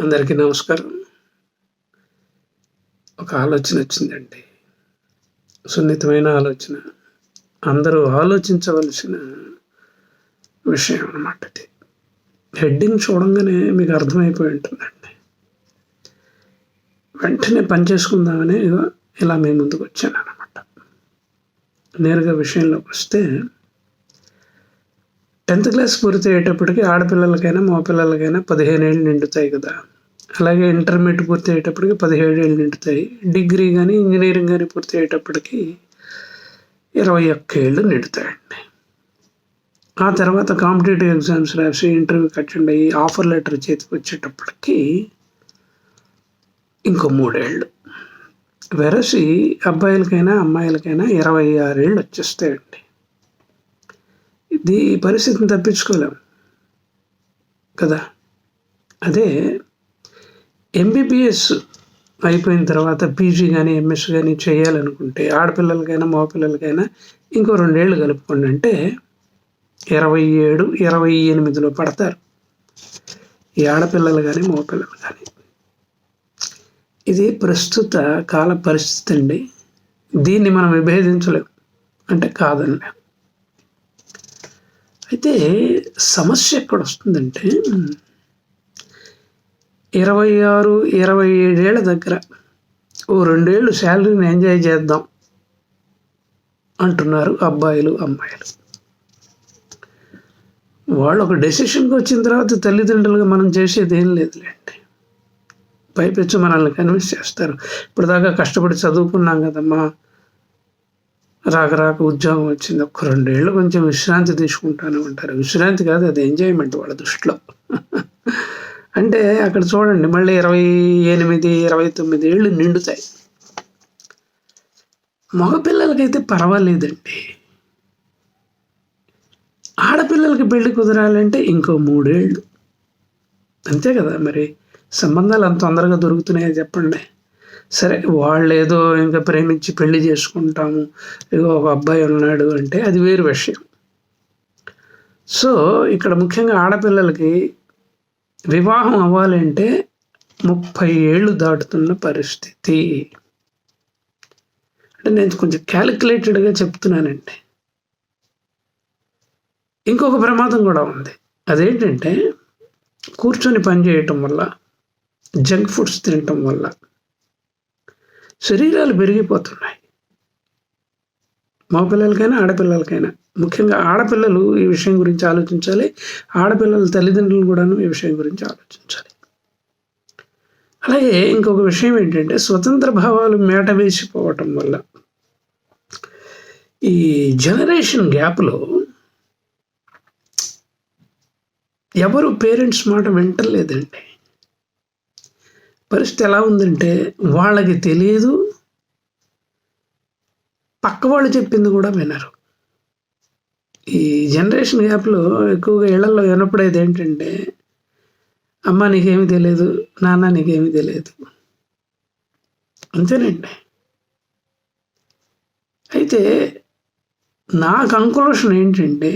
అందరికీ నమస్కారం. ఒక ఆలోచన వచ్చిందండి. సున్నితమైన ఆలోచన. అందరూ ఆలోచించవలసిన విషయం అన్నమాట ఇది హెడ్డింగ్ చూడంగానే మీకు అర్థమైపోయి ఉంటుందండి. వెంటనే పనిచేసుకుందామని ఇగో ఇలా మేము ముందుకు వచ్చాను అనమాట నేరుగా విషయంలోకి వస్తే టెన్త్ క్లాస్ పూర్తి అయ్యేటప్పటికి ఆడపిల్లలకైనా మగపిల్లలకైనా పదిహేను ఏళ్ళు నిండుతాయి కదా. అలాగే ఇంటర్మీడియట్ పూర్తి అయ్యేటప్పటికి పదిహేడు ఏళ్ళు నిండుతాయి. డిగ్రీ కానీ ఇంజనీరింగ్ కానీ పూర్తి అయ్యేటప్పటికి ఇరవై ఒక్క ఏళ్ళు నిండుతాయండి. ఆ తర్వాత కాంపిటేటివ్ ఎగ్జామ్స్ రాసి ఇంటర్వ్యూకి అటెండ్ అయ్యి ఆఫర్ లెటర్ చేతికి వచ్చేటప్పటికి ఇంకో మూడేళ్ళు. వెరసి అబ్బాయిలకైనా అమ్మాయిలకైనా ఇరవై ఆరేళ్ళు వచ్చేస్తాయండి. ఇది పరిస్థితిని తప్పించుకోలేం కదా? అదే ఎంబీబీఎస్ అయిపోయిన తర్వాత పీజీ కానీ ఎంఎస్ కానీ చేయాలనుకుంటే ఆడపిల్లలకైనా మగపిల్లలకైనా ఇంకో రెండేళ్ళు కలుపుకోండి అంటే ఇరవై ఏడు ఇరవై ఎనిమిదిలో పడతారు. ఈ ఆడపిల్లలు కానీ మగపిల్లలు కానీ ఇది ప్రస్తుత కాల పరిస్థితి అండి. దీన్ని మనం విభేదించలేం. అంటే కాదనిలేం. అయితే సమస్య ఎక్కడ వస్తుందంటే ఇరవై ఆరు ఇరవై ఏడేళ్ళ దగ్గర ఓ రెండేళ్ళు శాలరీని ఎంజాయ్ చేద్దాం అంటున్నారు అబ్బాయిలు అమ్మాయిలు. వాళ్ళు ఒక డెసిషన్కి వచ్చిన తర్వాత తల్లిదండ్రులుగా మనం చేసేది ఏం లేదులేండి. పైపెచ్చు మనల్ని కన్విన్స్ చేస్తారు. ఇప్పుడు దాకా కష్టపడి చదువుకున్నాం కదమ్మా. రాక రాక ఉద్యోగం వచ్చింది. ఒక రెండేళ్ళు కొంచెం విశ్రాంతి తీసుకుంటాను అంటారు. విశ్రాంతి కాదు అది ఎంజాయ్మెంట్ వాళ్ళ దృష్టిలో. అంటే అక్కడ చూడండి మళ్ళీ ఇరవై ఎనిమిది ఇరవై తొమ్మిది ఏళ్ళు నిండుతాయి. మగపిల్లలకైతే పర్వాలేదండి. ఆడపిల్లలకి పెళ్ళి కుదరాలంటే ఇంకో మూడేళ్ళు. అంతే కదా మరి. సంబంధాలు అంత తొందరగా దొరుకుతున్నాయో చెప్పండి. సరే వాళ్ళు ఏదో ఇంకా ప్రేమించి పెళ్ళి చేసుకుంటాము. ఏదో ఒక అబ్బాయి ఉన్నాడు అంటే అది వేరు విషయం. సో ఇక్కడ ముఖ్యంగా ఆడపిల్లలకి వివాహం అవ్వాలంటే ముప్పై ఏళ్ళు దాటుతున్న పరిస్థితి. అంటే నేను కొంచెం క్యాలిక్యులేటెడ్గా చెప్తున్నానండి. ఇంకొక ప్రమాదం కూడా ఉంది. అదేంటంటే కూర్చొని పని చేయటం వల్ల జంక్ ఫుడ్స్ తినటం వల్ల శరీరాలు పెరిగిపోతున్నాయి మగపిల్లలకైనా ఆడపిల్లలకైనా. ముఖ్యంగా ఆడపిల్లలు ఈ విషయం గురించి ఆలోచించాలి. ఆడపిల్లల తల్లిదండ్రులు కూడాను ఈ విషయం గురించి ఆలోచించాలి. అలాగే ఇంకొక విషయం ఏంటంటే స్వతంత్ర భావాలు మేట వేసిపోవటం వల్ల ఈ జనరేషన్ గ్యాప్లో ఎవరు పేరెంట్స్ మాట వింటలేదండి పరిస్థితి ఎలా ఉందంటే వాళ్ళకి తెలియదు పక్క వాళ్ళు చెప్పింది కూడా వినరు. ఈ జనరేషన్ గ్యాప్లో ఎక్కువగా ఇళ్ళలో వినపడేది ఏంటంటే అమ్మ నీకేమీ తెలియదు నాన్న నీకేమీ తెలియదు అంతేనండి. అయితే నా కంక్లూషన్ ఏంటంటే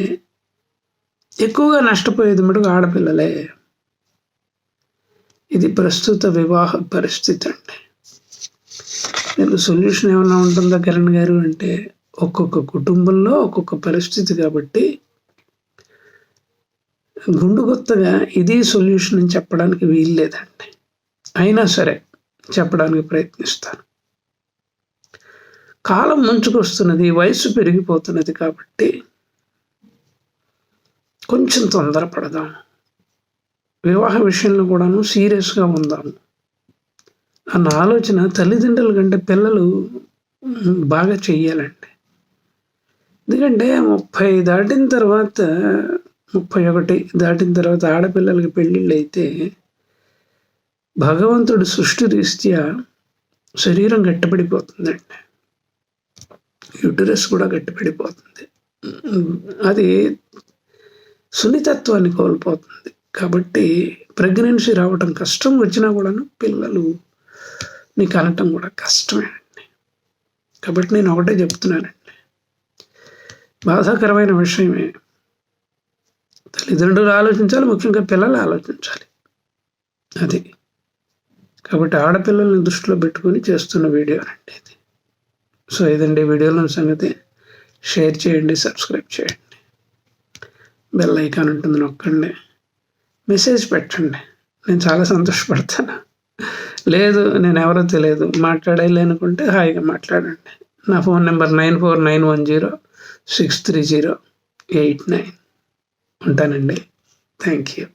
ఎక్కువగా నష్టపోయేది మటుకు ఆడపిల్లలే. ఇది ప్రస్తుత వివాహ పరిస్థితి అండి. దీనికి సొల్యూషన్ ఏమైనా ఉంటుందా కిరణ్ గారు? అంటే ఒక్కొక్క కుటుంబంలో ఒక్కొక్క పరిస్థితి కాబట్టి గుండు కొత్తగా ఇది సొల్యూషన్ అని చెప్పడానికి వీల్లేదండి అయినా సరే చెప్పడానికి ప్రయత్నిస్తాను. కాలం ముంచుకొస్తున్నది వయసు పెరిగిపోతున్నది కాబట్టి కొంచెం తొందరపడదాం. వివాహ విషయంలో కూడాను సీరియస్గా ఉందాము. అన్న ఆలోచన తల్లిదండ్రుల కంటే పిల్లలు బాగా చెయ్యాలండి. ఎందుకంటే ముప్పై దాటిన తర్వాత ముప్పై ఒకటి దాటిన తర్వాత ఆడపిల్లలకి పెళ్ళిళ్ళు అయితే భగవంతుడు సృష్టి రీత్యా శరీరం గట్టిపడిపోతుందండి. యూటరస్ కూడా గట్టిపడిపోతుంది. అది సున్నితత్వాన్ని కోల్పోతుంది. కాబట్టి ప్రెగ్నెన్సీ రావటం కష్టం వచ్చినా కూడాను పిల్లలు నీకు అనటం కూడా కష్టమేనండి. కాబట్టి నేను ఒకటే చెప్తున్నానండి. బాధాకరమైన విషయమే. తల్లిదండ్రులు ఆలోచించాలి ముఖ్యంగా పిల్లలు ఆలోచించాలి. అది. కాబట్టి ఆడపిల్లల్ని దృష్టిలో పెట్టుకొని చేస్తున్న వీడియో అండి ఇది. సో ఇదండి వీడియోలో సంగతి. షేర్ చేయండి సబ్స్క్రైబ్ చేయండి. బెల్ ఐకాన్ ఉంటుంది నొక్కండి. మెసేజ్ పెట్టండి. నేను చాలా సంతోషపడతాను. లేదు నేను ఎవరో తెలియదు. మాట్లాడాలి అనుకుంటే హాయిగా మాట్లాడండి. నా phone number nine four nine one zero six three zero eight nine. ఉంటానండి. Thank you.